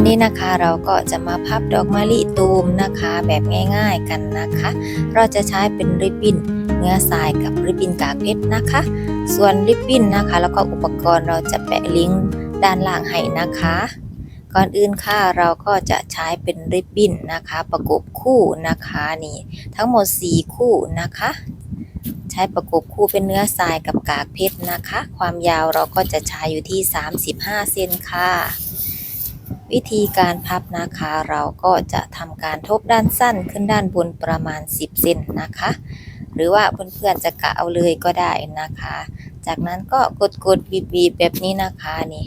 วันนี้นะคะเราก็จะมาพับดอกมะลิตูมนะคะ แบบง่ายๆกันนะคะ เราจะใช้เป็นริบบิ้นเนื้อทรายกับริบบิ้นกากเพชรนะคะ ส่วนริบบิ้นนะคะ แล้วก็อุปกรณ์เราจะแปะลิงก์ด้านล่างให้นะคะ ก่อนอื่นค่ะเราก็จะใช้เป็นริบบิ้นนะคะ ประกบคู่นะคะนี่ทั้งหมด 4 คู่นะคะ ใช้ประกบคู่เป็นเนื้อทรายกับกากเพชรนะคะ ความยาวเราก็จะใช้อยู่ที่ 35 เซนค่ะ วิธีการพับนะคะ เราก็จะทำการทบด้านสั้นขึ้นด้านบนประมาณ 10เซนนะคะ หรือว่าเพื่อนๆจะกะเอาเลยก็ได้นะคะ จากนั้นก็กดกดบีบบีบแบบนี้นะคะนี่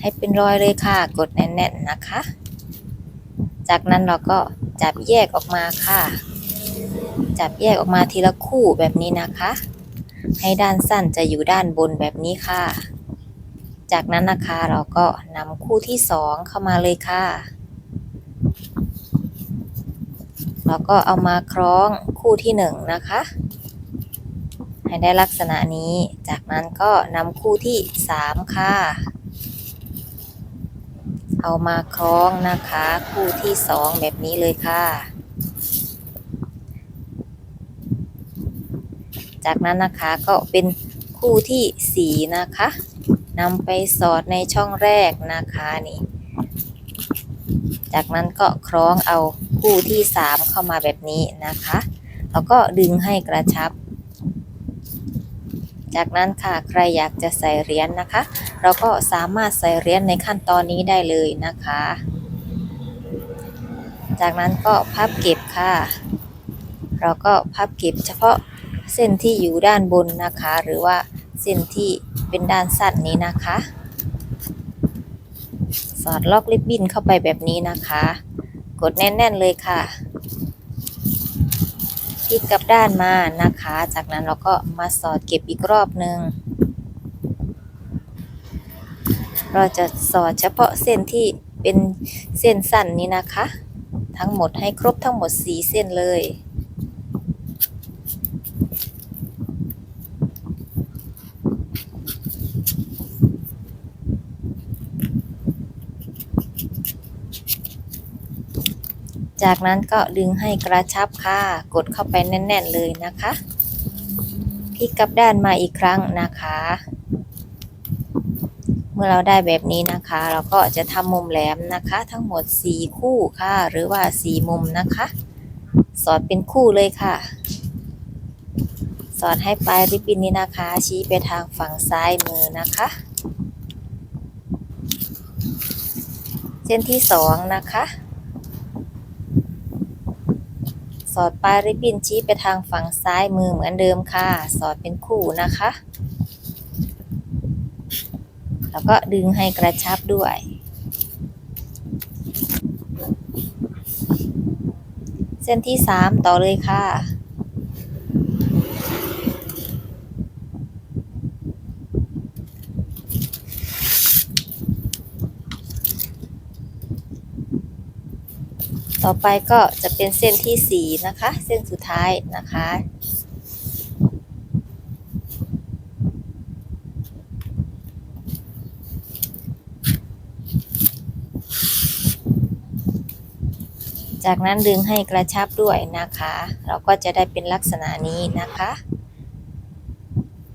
ให้เป็นรอยเลยค่ะกดแน่นๆนะคะ จากนั้นเราก็จับแยกออกมาค่ะ จับแยกออกมาทีละคู่แบบนี้นะคะ ให้ด้านสั้นจะอยู่ด้านบนแบบนี้ค่ะ จากนั้นนะคะเราก็นำคู่ที่สองเข้ามาเลยค่ะ เราก็เอามาคล้องคู่ที่หนึ่งนะคะ ให้ได้ลักษณะนี้ จากนั้นก็นำคู่ที่สามค่ะ เอามาคล้องนะคะ คู่ที่สองแบบนี้เลยค่ะจากนั้นนะคะก็เป็นคู่ที่สี่นะคะ นำไปสอดในช่องแรกนะคะนี่ จากนั้นก็คล้องเอาคู่ที่สามเข้ามาแบบนี้นะคะ แล้วก็ดึงให้กระชับ จากนั้นค่ะใครอยากจะใส่เหรียญนะคะ เราก็สามารถใส่เหรียญในขั้นตอนนี้ได้เลยนะคะ จากนั้นก็พับเก็บค่ะ เราก็พับเก็บเฉพาะเส้นที่อยู่ด้านบนนะคะ หรือว่า เส้นที่เป็นด้านสั้นนี้นะคะ สอดล็อกริบบิ้นเข้าไปแบบนี้นะคะ กดแน่นๆเลยค่ะพลิกกลับด้านมานะคะ จากนั้นเราก็มาสอดเก็บอีกรอบหนึ่งเราจะสอดเฉพาะเส้นที่เป็นเส้นสั้นนี้นะคะ ทั้งหมดให้ครบทั้งหมด 4 เส้นเลย จากนั้นก็ดึงให้กระชับค่ะ กดเข้าไปแน่น ๆ เลยนะคะพลิกกลับด้านมาอีกครั้งนะคะ เมื่อเราได้แบบนี้นะคะ เราก็จะทำมุมแหลมนะคะ ทั้งหมด 4 คู่ค่ะ หรือว่า 4 มุมนะคะ สอดเป็นคู่เลยค่ะ สอดให้ปลายริบบินนี้นะคะ ชี้ไปทางฝั่งซ้ายมือนะคะ เส้นที่ 2 นะคะ สอดปลายริบบิ้นชี้ไปทางฝั่งซ้ายมือเหมือนเดิมค่ะ สอดเป็นคู่นะคะ แล้วก็ดึงให้กระชับด้วย เส้นที่ 3 ต่อเลยค่ะ ต่อไปก็จะเป็นเส้นที่4นะคะ เส้นสุดท้ายนะคะ จากนั้นดึงให้กระชับด้วยนะคะ เราก็จะได้เป็นลักษณะนี้นะคะ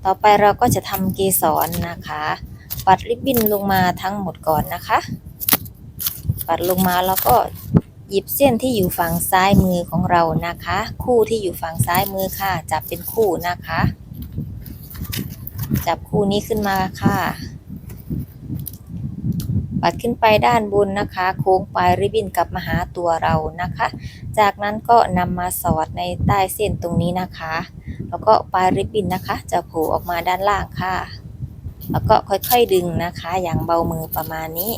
ต่อไปเราก็จะทำเกสรนะคะ ปัดริบบิ้นลงมาทั้งหมดก่อนนะคะ ปัดลงมาแล้วก็ หยิบเส้นที่อยู่ฝั่งซ้ายมือของเรานะคะ คู่ที่อยู่ฝั่งซ้ายมือค่ะ จับเป็นคู่นะคะ จับคู่นี้ขึ้นมาค่ะ ปัดขึ้นไปด้านบนนะคะ โค้งปลายริบบิ้นกลับมาหาตัวเรานะคะ จากนั้นก็นำมาสอดในใต้เส้นตรงนี้นะคะ แล้วก็ปลายริบบิ้นนะคะ จะโผล่ออกมาด้านล่างค่ะ แล้วก็ค่อยๆดึงนะคะ อย่างเบามือประมาณนี้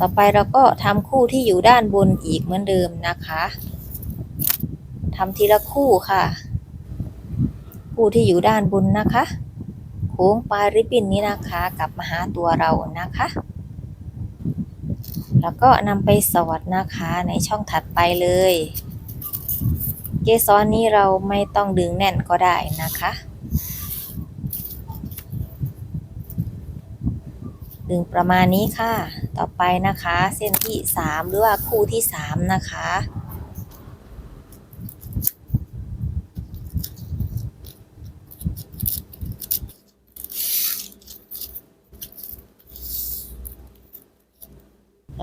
ต่อไปเราก็ทำคู่ที่อยู่ด้านบนอีกเหมือนเดิมนะคะทำทีละคู่ค่ะ คู่ที่อยู่ด้านบนนะคะ โค้งปลายริบบิ้นนี้นะคะกลับมาหาตัวเรานะคะ แล้วก็นำไปสอดนะคะในช่องถัดไปเลย เกสรนี้เราไม่ต้องดึงแน่นก็ได้นะคะ ดึงประมาณนี้ค่ะ ต่อไปนะคะ เส้นที่สามหรือว่าคู่ที่สามนะคะ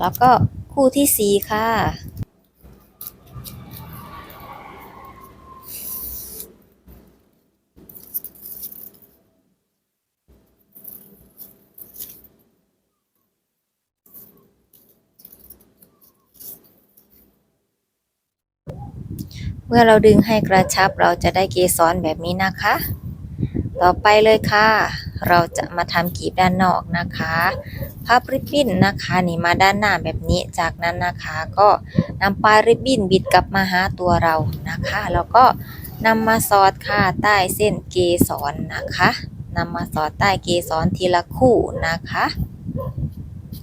แล้วก็คู่ที่สี่ค่ะ เมื่อเราดึงให้กระชับเราจะได้เกสรแบบนี้นะคะ ต่อไปเลยค่ะ เราจะมาทำกีบด้านนอกนะคะพับริบบิ้นนะคะนี่มาด้านหน้าแบบนี้จากนั้นนะคะ ก็นำปลายริบบิ้นบิดกลับมาหาตัวเรานะคะ แล้วก็นำมาสอดค่ะใต้เส้นเกสรนะคะนำมาสอดใต้เกสรทีละคู่นะคะ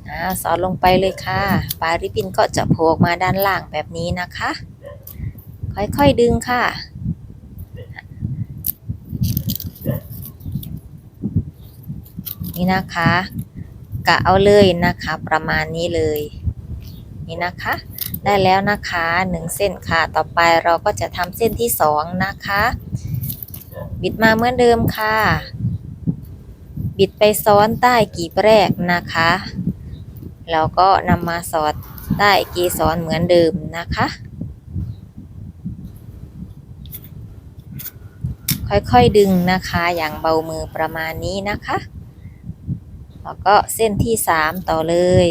อ่าสอดลงไปเลยค่ะ ปลายริบบิ้นก็จะโผล่ออกมาด้านล่างแบบนี้นะคะ ค่อยๆดึงค่ะ นี่นะคะ กะเอาเลยนะคะ ประมาณนี้เลย นี่นะคะ ได้แล้วนะคะหนึ่งเส้นค่ะ ต่อไปเราก็จะทำเส้นที่สองนะคะ บิดมาเหมือนเดิมค่ะ บิดไปซ้อนใต้กีบแรกนะคะแล้วก็นำมาสอดใต้กีซ้อนเหมือนเดิมนะคะ ค่อยๆดึงนะคะ อย่างเบามือประมาณนี้นะคะ แล้วก็เส้นที่สามต่อเลย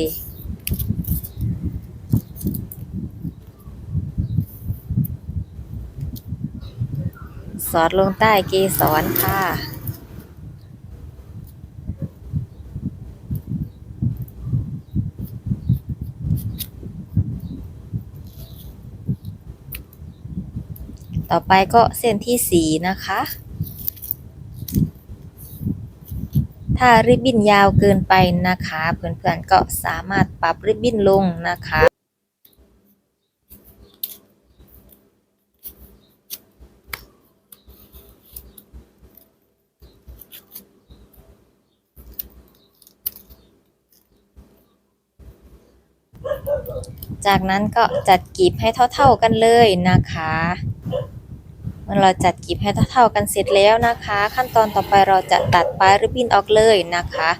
สอดลงใต้เกสรค่ะ ต่อไปก็เส้นที่สีนะคะ ถ้าริบบิ้นยาวเกินไปนะคะ เพื่อนๆก็สามารถปรับริบบิ้นลงนะคะจากนั้นก็จัดกีบให้เท่าๆกันเลยนะคะ มื่อเราจัดกลีบให้เท่าๆกันเสร็จแล้วนะคะ ขั้นตอนต่อไปเราจะตัดปลายริบบิ้นออกเลยนะคะ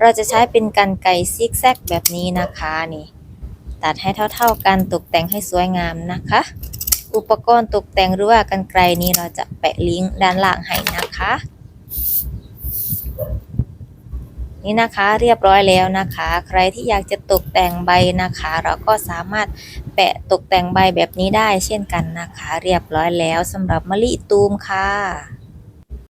เราจะใช้เป็นกันไกซิกแซกแบบนี้นะคะนี่ตัดให้เท่าๆกันตกแต่งให้สวยงามนะคะ อุปกรณ์ตกแต่งหรือว่ากันไกลนี้เราจะแปะลิงก์ด้านล่างให้นะคะ นี่นะคะเรียบร้อยแล้วนะคะ ใครที่อยากจะตกแต่งใบนะคะ เราก็สามารถแปะตกแต่งใบแบบนี้ได้เช่นกันนะคะ เรียบร้อยแล้วสำหรับมะลิตูมค่ะ